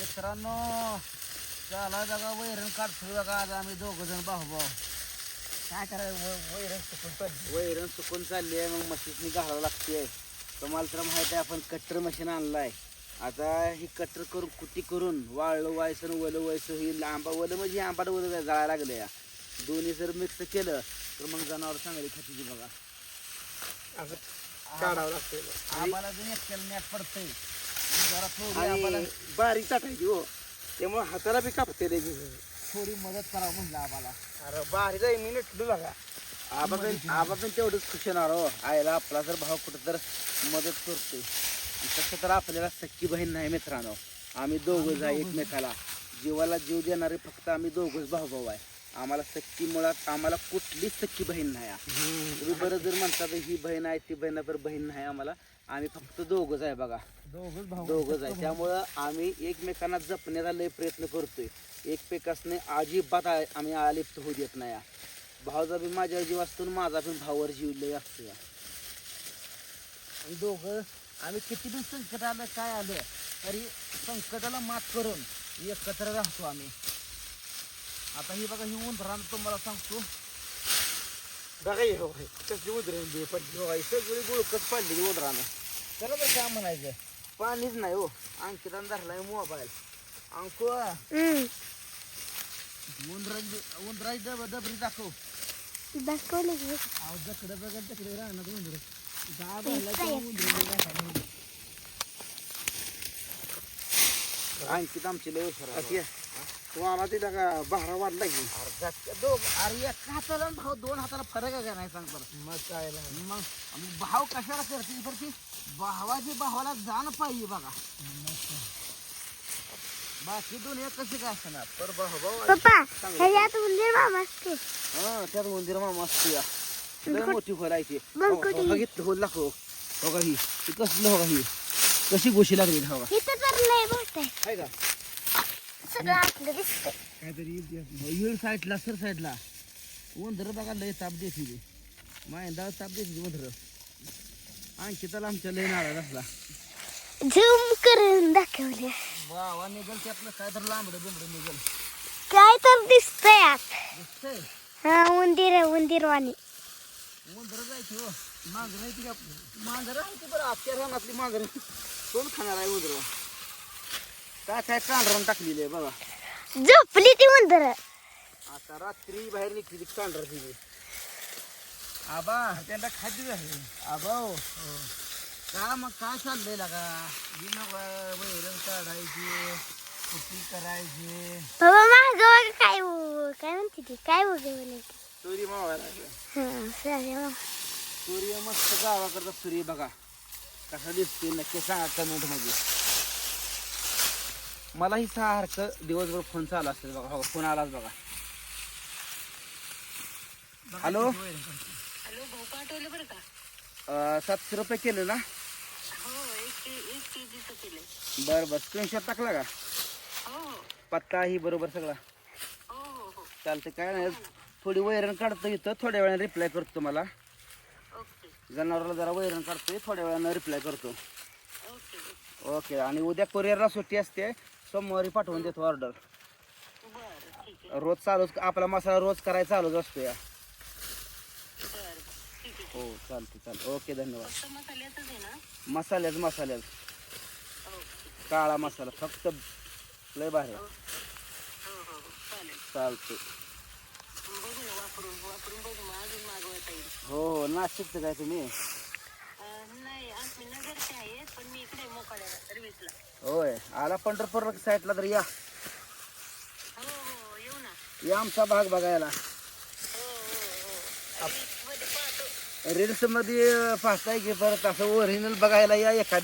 मित्रांनो चला बघा वैरण काढतो बघा आज आम्ही दोघ जण भाऊ भाऊ काय करायचं वैरण सुकून पडली वैरण सुकून चालली आहे मग मशीननी घालावं लागते तुम्हाला तर माहिती आहे आपण कट्टर मशीन आणलाय. आता ही कट्टर करून कुटी करून वाळलं व्हायचं वलं व्हायचं ही आंबा वलं म्हणजे आंबाट वलं जाळायला लागलं या दोन्ही जर मिक्स केलं तर मग जनावर चांगली खातीची बघा. असं काढावं लागतं आम्हाला जर एकट्याला मॅट पडतंय. जरा थोडी आम्हाला आणि बारीक टाकायची हो. त्यामुळे हाताला बी कापते थोडी मदत करावं म्हणलं आम्हाला. अरे बारीक आहे मी नटलो लागा आबा पण आबा पण तेवढंच खुश होणार हो. आईला आपला जर भाव कुठं तर मदत करतोय. तसं तर आपल्याला सख्खी बहीण नाही मित्रांनो. आम्ही दोघंच आहे एकमेकाला. जीवाला जीव देणारे फक्त आम्ही दोघंच भाऊ भाऊ आहे. आम्हाला सख्खी मुळात आम्हाला कुठलीच सख्खी बहीण नाही आहे. तुम्ही बरं जर म्हणता तर ही बहीण आहे ती बहीण आहे तर बहीण नाही आम्हाला. आम्ही फक्त दोघंच आहे बघा. दोघच भाऊ. दोघंच आहे. त्यामुळं आम्ही एकमेकांना जपण्याचा लय प्रयत्न करतोय. एकमेकासने अजिबात आम्ही आलिप्त होऊ देत नाही. या. भाऊचा बी माझ्यावर जीव असतो आणि माझा पण भावावर जीव लय असतो. या. आणि दोघं आम्ही किती पण संकट आलं काय आलं तरी संकटाला मात करून एकत्र राहतो आम्ही. आता ही बघा ही उंदरानं तुम्हाला सांगतो. बघा हे कसली दे पडली सगळी गुळकच पडली उंदरानं. त्याला तर काय म्हणायचं? पाणीच नाही हो. अंकितानं धरलाय मोबाईल. अंकु. उंदराची उंदराची डब डबरी दाखव. दाखवलं की. अहो जकडे बघा तिकडे राहणार उंदर. दहा भरला की उंदर अंकित आमची लय हुशार आहे. तुम्हाला तिला का बहारा वाढला की? अरे एका हाताला आणि भाऊ दोन हाताला फरक आहे का नाही सांग बरं? मग काय नाही. मग आणि भाव कशाला करते तर ती भावाची भावाला जाण पाहिजे बघा. बाकी दोन एक कसे काय असणार? पप्पा ह्याच्यात उंदीर मामा असते हा त्यात मंदिर मामा असतो या लय मोठी खोल आहे ती. मग हो? हो, बघितलं खोल दाखव. हो का ही. ती कसलं हो का ही. कशी गोशी लागली हो का इथं तर लय मोठं आहे. का? सगळं आतलं दिसतंय. काहीतरी. येळ साईडला सर साईडला. वंदर बघा लय ताप देते ती. मायंदा ताप देते ती वंदर अंकिताला आमच्या लय नाराज असला. झूम करून दाखवले. बावा निघल त्यातलं. काय तर लांबडं बिंबडं निघल. काय तर दिसतंय आत दिसतंय? हा उंदीर उंदीरवाणी. वंदर जायची हो. मांजर आहे ती मांजर आहे ती बरं? आजच्या रानातली मांजर. कोण खाणार आहे वंदर काय काय कांढरण टाकलेली आहे बघा. झोपली ती उंदर आता रात्री बाहेर निघली ती कांढर तिची आबा त्यांना खाद्य आहे आबा हो. का मग काय चाललंय लागा? वैरण काढायची कुटी करायची? बाबा बघा काय उ- काय म्हणते ती? काय उगवले सूर्य मावायला लागला. हा चालेल मग. सूर्य मस्त गावाकडचा सूर्य बघा. कसा दिसतोय नक्की सांगा कमेंटमध्ये. मलाही सारखं दिवसभर फोन चालू असेल बघा. हो फोन आलाच बघा. हॅलो? हॅलो भाऊ पाठवले बरं का? अं, सातशे रुपये केले ना? हो एक के एक के जीचं केलंय. बरं बरं. स्क्रीनशॉट टाकला का? हो. हो पत्ता ही बरोबर सगळा. हो हो हो. चालतं काय नाही. थोडी वैरण काढतो इथं. थोड्या वेळाने रिप्लाय करतो तुम्हाला ओके. जनावराला जरा वैरण काढतोय. थोड्या वेळानं रिप्लाय करतो. Okay okay. ओके आणि उद्या कोरिअरला सुट्टी असते. सोमवारी पाठवून देतो ऑर्डर बरं ठीक आहे. रोज चालूच आपला मसाला रोज करायचा चालूच असतो या. बरं ठीक आहे हो चालते चालतं ओके धन्यवाद. फक्त मसाल्याचंच आहे ना. मसाल्याच मसाल्याच. ओके. काळा मसाला फक्त लय भारी. हो हो हो चालेल. चालते बघूया वापरून वापरून बघू मग अजून मागवता येईल. हो हो नाशिकचं काय तुम्ही? आला पंढरपूर साईडला तर या. हो हो या आमचा भाग हो हो हो मध्ये पाहतो रील्स पाहताय की असं ओरिजिनल बघायला या एका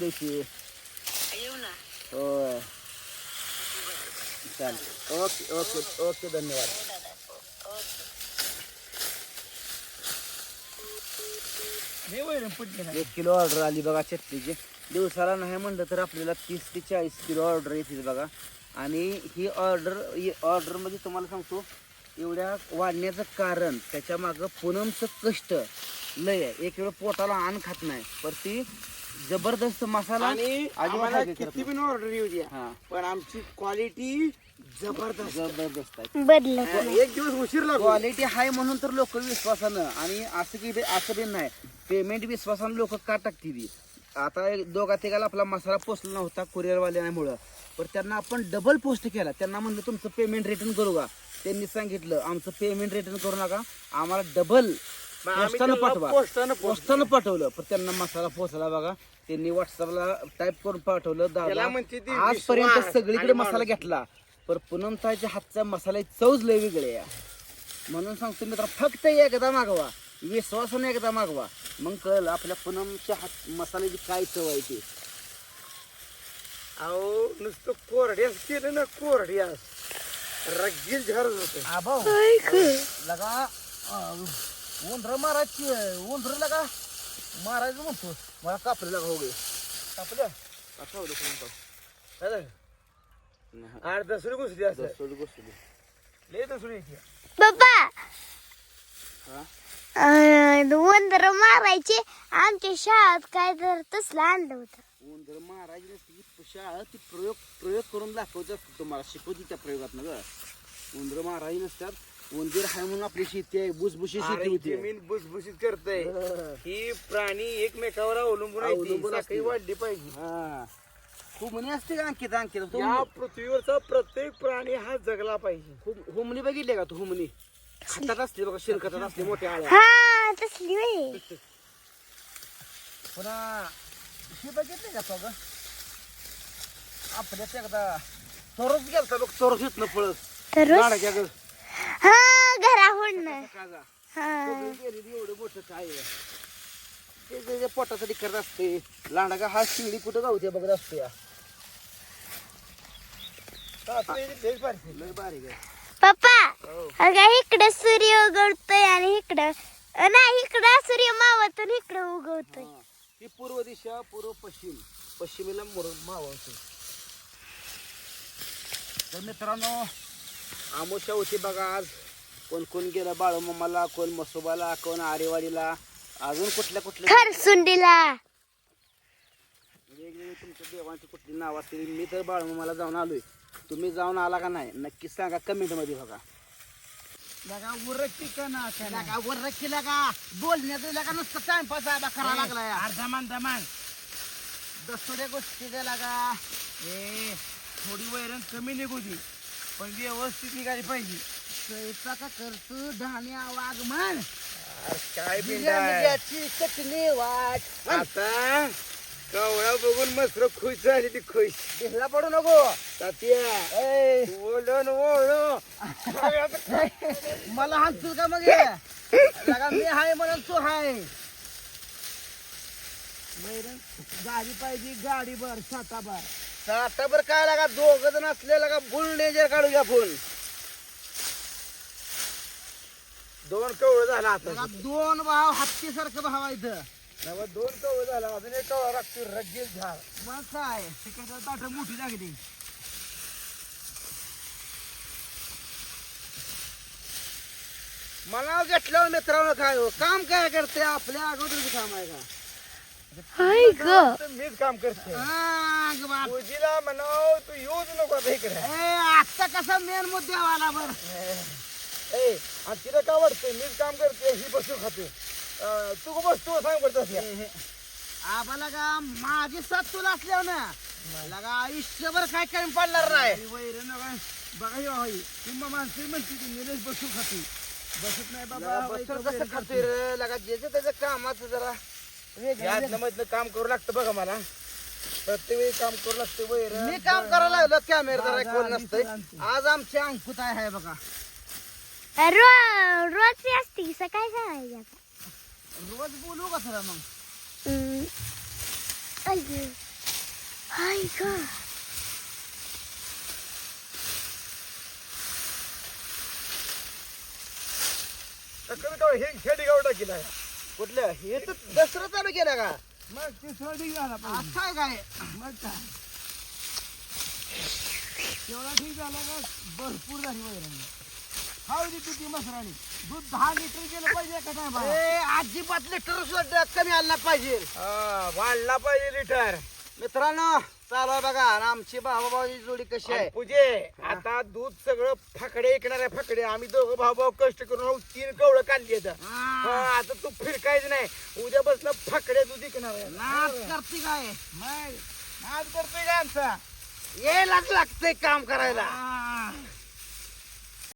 ओके ओके ओके, धन्यवाद. वैरण पडली एक किलो ऑर्डर आली बघा चटणीची दिवसाला नाही म्हणलं तर आपल्याला तीस ते चाळीस किलो ऑर्डर येते बघा. आणि ही ऑर्डर ऑर्डरमध्ये तुम्हाला सांगतो एवढ्या वाढण्याचं कारण त्याच्या मागं पूनमचं कष्ट लय आहे. एक वेळ पोटाला अन्न खात नाही पर ती जबरदस्त मसाला आणि अजिबात आम्हाला हागे करत किती पण ऑर्डर येऊ द्या हा. पण आमची क्वालिटी जबरदस्त. जबरदस्त आहे. एक दिवस उशीर लागू. क्वालिटी आहे म्हणून तर लोक विश्वासानं आणि असं की असं बी नाही. पेमेंट विश्वासानं लोक का टाकतील आता एक दोघा तिघाला आपला मसाला पोचला नव्हता कुरिअरवाल्यामुळं पण त्यांना आपण डबल पोस्ट केला. त्यांना म्हणलं तुमचं पेमेंट रिटर्न करू का? त्यांनी सांगितलं आमचं पेमेंट रिटर्न करू नका. आम्हाला डबल पोस्टानं पाठवा. पोस्टानं पोस्ट पोस्टानं पाठवलं. पण त्यांना मसाला पोचला बघा. त्यांनी व्हॉट्सअपला टाईप करून पाठवलं दादा आजपर्यंत सगळीकडे मसाला. घेतला. पण पूनमताईच्या हातचा मसाला चवच लय वेगळे म्हणून सांगतो मित्र फक्त एकदा मागवा. विश्वासाने एकदा मागवा. मग कळलं आपल्या पूनमच्या हात मसाल्याची काय चव आहे ते. अहो नुसतं कोरड्यास केलं ना कोरड्यास रगील झारच होत. लगा उंदर मारायची उंदर लगा. मारायचं म्हणतो. मला कापले लगा हो गे आपल्या आठ दसरी घुसली असं. लय दसरी येते पप्पा हा? उंदर मारायचे. आमच्या शाळेत काय तर तसलं आणलं होतं. उंदर महाराज ती शाळा ती प्रयोग प्रयोग करून दाखवत असतो तुम्हाला शिकवते त्या प्रयोगात ना ग. उंदर महाराज नसतात. उंदीर हाय म्हणून आपली शेती आहे भुसभुशी शेती होती. जमीन भुसभुशीत करतय. हा. प्राणी एकमेकावर अवलंबून. अवलंबून असते. वाढली पाहिजे. हा. खूप म्हणे असते का अंकित अंकित. तू या पृथ्वीवरचा प्रत्येक प्राणी हा जगला पाहिजे. हुम- हुमणी बघितले का तू हुमणी? हातात असते बघा शेणखतात असते मोठ्या आळ्या. हा तसली पुन्हा हे बघितले का तो ग? आपल्याच एकदा चोरच गेलता बघ चोरस येत ना पळत. तर लाडाच्या ग. हा घराहून. काजा? हा. गेलेली एवढं मोठं काय? आहे. ते जे- जे पोटासाठी करत असते हा शिंगडी कुठं गावते बघत असतो या. लय बारीक आहे पप्पा हो. अगं इकडे सूर्य उगवतोय आणि इकडं नाही इकडं सूर्य मावत आणि इकडं उगवतोय. हा. पूर्व दिशा पूर्व पश्चिम. पश्चिमेला मोर मावळतो तर मित्रांनो आमोशा होती बघा आज. कोण कोण गेलं बाळूमामाला कोण मसोबाला कोण आरेवाडीला. अजून कुठल्या कुठल्या? खरसुंडीला. वेगवेगळी तुमच्या देवांची कुठली नाव असतील. मी तर बाळूमामाला जाऊन आलोय. तुम्ही जाऊन आला का नाही नक्की सांगा कमेंटमध्ये बघा लगा उरकती का ना का ना? लगा वर रखीला का बोलण्यात लगा नुसतं टाइमपास आहे करा लागलाय. अरे दमान दमान दसऱ्या गोष्टी द्या लागा. ए थोडी वैरण कमी निघू दे पण व्यवस्थित निघाली पाहिजे. स्वयंपाक करतो धान्या वागमन काय बिर्याणीची चटणी वाट. आता कवळा बघून मस्त खुश झाली ती खुश. भिजला पडू नको. तात्या ए, ओळण ओळ मला हाणतो का मग हे? लगा मी हाय म्हणून तू हाय. गाडी पाहिजे गाडी भर साता भर. साठाभर काय लागा दोघ जण असले लगा फुल डेंजर काढू घ्या फुल दोन कवळ झाला आता. लगा दोन भाव हत्ती सारखं भाव आहे इथं. नवा दोन कवळ झाला अजून एक लागतो रगेल झाड. मग काय? तिकडचं ताट मोठी लागली मला घेतलं मित्रांनो काय हो? काम काय करते? आपल्या अगोदरच काम आहे का? हाय ग. तर मीच काम करते. आ, ग बाप. पूजीला म्हणाव तू येऊच नको आता इकडे. ए, आता कसा मेन मुद्द्यावाला बर? ए आणि तिला काय वाटतंय? मीच काम करते ही बसून खाते. तू का. बसतो सांग पडत आम्हाला का माझी साथ तुला असल्यावर ना लगा आयुष्यभर काय कमी पडणार नाही. बघा हे होई तुम्हा माणसं म्हणते ती निलेश बसून खाते बसत नाही बाबा लगा बसून कसं खातोय रे? लगा ज्याचं त्याचं कामाचं जरा. मधनं काम करू लागतं बघा मला. प्रत्येक वेळी काम करू लागतं वैरण मी काम करायला लागलो कॅमेरा जरा कोण नसतंय. आज आमची अंकुत आहे हाय बघा रोज असते की सकाळी आता रोज बोलू का खरं मग? हम्म. आई ग. हाय ग तर कमी तेवढं हे खेडी गाव टाकीला कुठलं हे तर दसरा चालू केला का? मग ते सोडी झाला पाहिजे असं आहे काय? मग काय? तेवढा ठीक झाला का? भरपूर झाली वैरण. खाऊ दे किती मसराणी. दूध दहा लिटर गेलं पाहिजे का नाही बाळा? ए, अजिबात लिटर सुद्धा कमी आला नाही पाहिजे. वाढला पाहिजे लिटर. मित्रांनो चालू आहे बघा. आणि आमची भावा भावाची जोडी कशी आहे? पूजे आता दूध सगळं फाकडे ऐकणार फाकडे. आम्ही दोघं भाऊ भाऊ कष्ट करून तीन कवळं काढली आहेत. हा, आता तू फिरकायचं नाही. उद्या बसलं फाकडे दूध ऐकणार आहे. नाच करते काय? मग नाद करतोय का आमचा? यायलाच लागतंय काम करायला.